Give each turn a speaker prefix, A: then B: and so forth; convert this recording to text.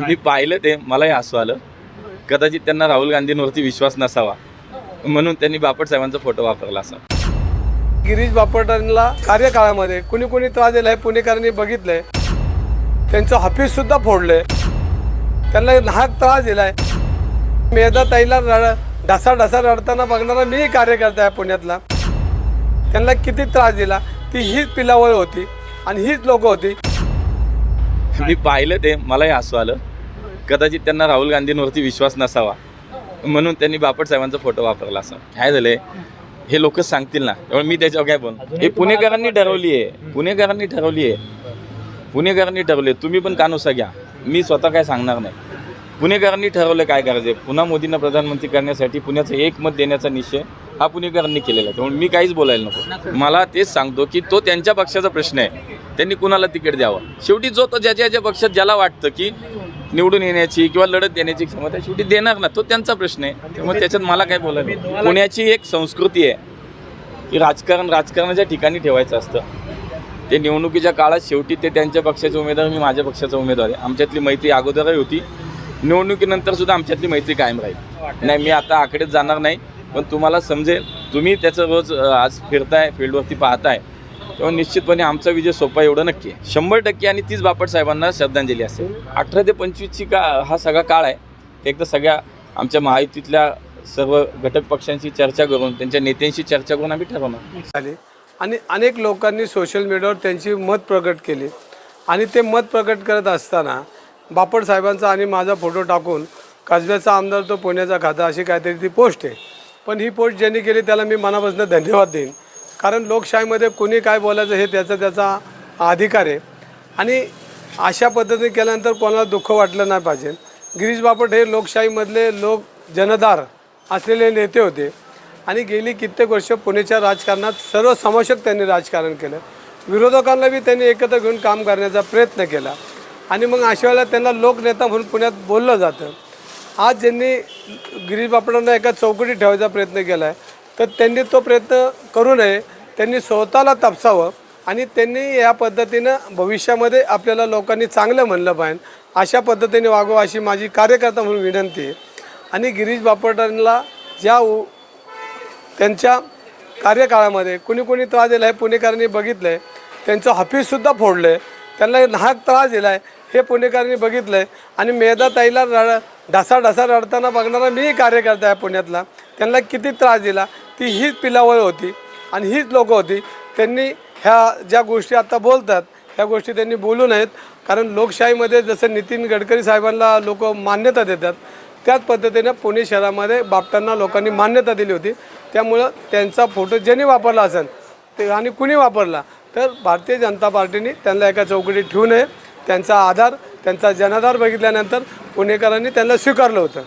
A: मी पाहिलं ते? मलाही हसू आलं. कदाचित त्यांना राहुल गांधींवरती विश्वास नसावा. म्हणून त्यांनी बापट साहेबांचा फोटो वापरला असा.
B: गिरीश बापटांना कार्यकाळामध्ये कुणी कुणी त्रास दिला आहे पुणेकरांनी बघितलंय. त्यांचं ऑफिस सुद्धा फोडलंय. त्यांना नाहक त्रास दिलाय. मेधा ताईला रड ढसा ढसा रडताना बघणारा मी कार्यकर्ता आहे पुण्यातला. त्यांना किती त्रास दिला ती हीच पिलावळ होती आणि हीच लोक होती.
A: मी पाहिलं ते? मलाही हसू आलं. कदाचित त्यांना राहुल गांधींवरती विश्वास नसावा. म्हणून त्यांनी बापट साहेबांचा फोटो वापरला असा. काय झालंय? हे लोकच सांगतील ना. त्यामुळे मी त्याच्यावर काय बोल हे पुणेकरांनी ठरवली आहे. पुणेकरांनी ठरवली आहे पुणेकरांनी ठरवले तुम्ही पण कानुसा घ्या. मी स्वतः काय सांगणार नाही. पुणेकरांनी ठरवलं काय करायचं पुन्हा मोदींना प्रधानमंत्री करण्यासाठी पुण्याचं एक मत देण्याचा निश्चय हा पुणेकरांनी केलेला आहे. त्यामुळे मी काहीच बोलायला नको. मला तेच सांगतो की तो त्यांच्या पक्षाचा प्रश्न आहे. त्यांनी कुणाला तिकीट द्यावं? शेवटी जो तो ज्याच्या ज्याच्या पक्षात ज्याला वाटतं की निवडून येण्याची किंवा लढत देण्याची क्षमता शेवटी देणार ना तो त्यांचा प्रश्न आहे. त्यामुळे त्याच्यात मला काय बोलायला. पुण्याची एक संस्कृती आहे की राजकारण राजकारणाच्या ठिकाणी ठेवायचं असतं. ते निवडणुकीच्या काळात शेवटी ते त्यांच्या पक्षाचे उमेदवार मी माझ्या पक्षाचा उमेदवार आहे. आमच्यातली मैत्री अगोदरही होती. निवडणुकीनंतर सुद्धा आमच्यातली मैत्री कायम राहील. नाही मी आता आकडेच जाणार नाही पण तुम्हाला समजेल. तुम्ही त्याचं रोज आज फिरताय फील्डवरती पाहताय. तेव्हा निश्चितपणे आमचा विजय सोपा एवढं नक्की आहे. शंभर टक्के आणि तीच बापट साहेबांना श्रद्धांजली असेल अठरा ते पंचवीसची का हा सगळा काळ आहे. एकदा सगळ्या आमच्या महायुतीतल्या सर्व घटक पक्षांशी चर्चा करून त्यांच्या नेत्यांशी चर्चा करून आम्ही ठरवणार.
B: झाली. आणि अनेक लोकांनी सोशल मीडियावर त्यांची मत प्रकट केली. आणि ते मत प्रकट करत असताना बापट साहेबांचा आणि माझा फोटो टाकून कसब्याचा आमदार तो पुण्याचा खाता अशी काहीतरी ती पोस्ट आहे. पण ही पोस्ट ज्यांनी केली त्याला मी मनापासून धन्यवाद देईन. कारण लोकशाहीमध्ये कोणी काय बोलायचं हे त्याचा त्याचा अधिकार आहे. आणि अशा पद्धतीने केल्यानंतर कोणाला दुःख वाटलं नाही पाहिजे. गिरीश बापट हे लोकशाहीमधले लोक जनदार असलेले नेते होते. आणि गेली कित्येक वर्ष पुणेच्या राजकारणात सर्वसमावेशक त्यांनी राजकारण केलं. विरोधकांना बी त्यांनी एकत्र घेऊन काम करण्याचा प्रयत्न केला. आणि मग अशा वेळेला त्यांना लोकनेता म्हणून पुण्यात बोललं जातं. आज ज्यांनी गिरीश बापडांना एका चौकटीत ठेवायचा प्रयत्न केला आहे तर त्यांनी तो प्रयत्न करू नये. त्यांनी स्वतःला तपसावं आणि त्यांनी या पद्धतीनं भविष्यामध्ये आपल्याला लोकांनी चांगलं म्हणलं पाहिजे. अशा पद्धतीने वागवा अशी माझी कार्यकर्ता म्हणून विनंती आहे. आणि गिरीश बापटांना ज्या उ- त्यांच्या कार्यकाळामध्ये कुणी कुणी त्रास दिला आहे पुणेकरांनी बघितलं आहे त्यांचं हफीजसुद्धा फोडलं आहे त्यांना नाहक त्रास दिला आहे हे पुणेकरांनी बघितलं आहे आणि मेधा ताईला रड ढसा ढसा रडताना बघणारा मीही कार्यकर्ता आहे पुण्यातला. त्यांना किती त्रास दिला. ती हीच पिलावळ होती आणि हीच लोकं होती. त्यांनी ह्या ज्या गोष्टी आता बोलतात ह्या गोष्टी त्यांनी बोलू नयेत. कारण लोकशाहीमध्ये जसं नितीन गडकरी साहेबांना लोक मान्यता देतात त्याच पद्धतीनं पुणे शहरामध्ये बापटांना लोकांनी मान्यता दिली होती. त्यामुळं त्यांचा फोटो ज्यांनी वापरला असेल ते आणि कुणी वापरला तर भारतीय जनता पार्टीने त्यांना एका चौकटीत ठेवू नये. त्यांचा आधार त्यांचा जनाधार बघितल्यानंतर पुणेकरांनी त्यांना स्वीकारलं होतं.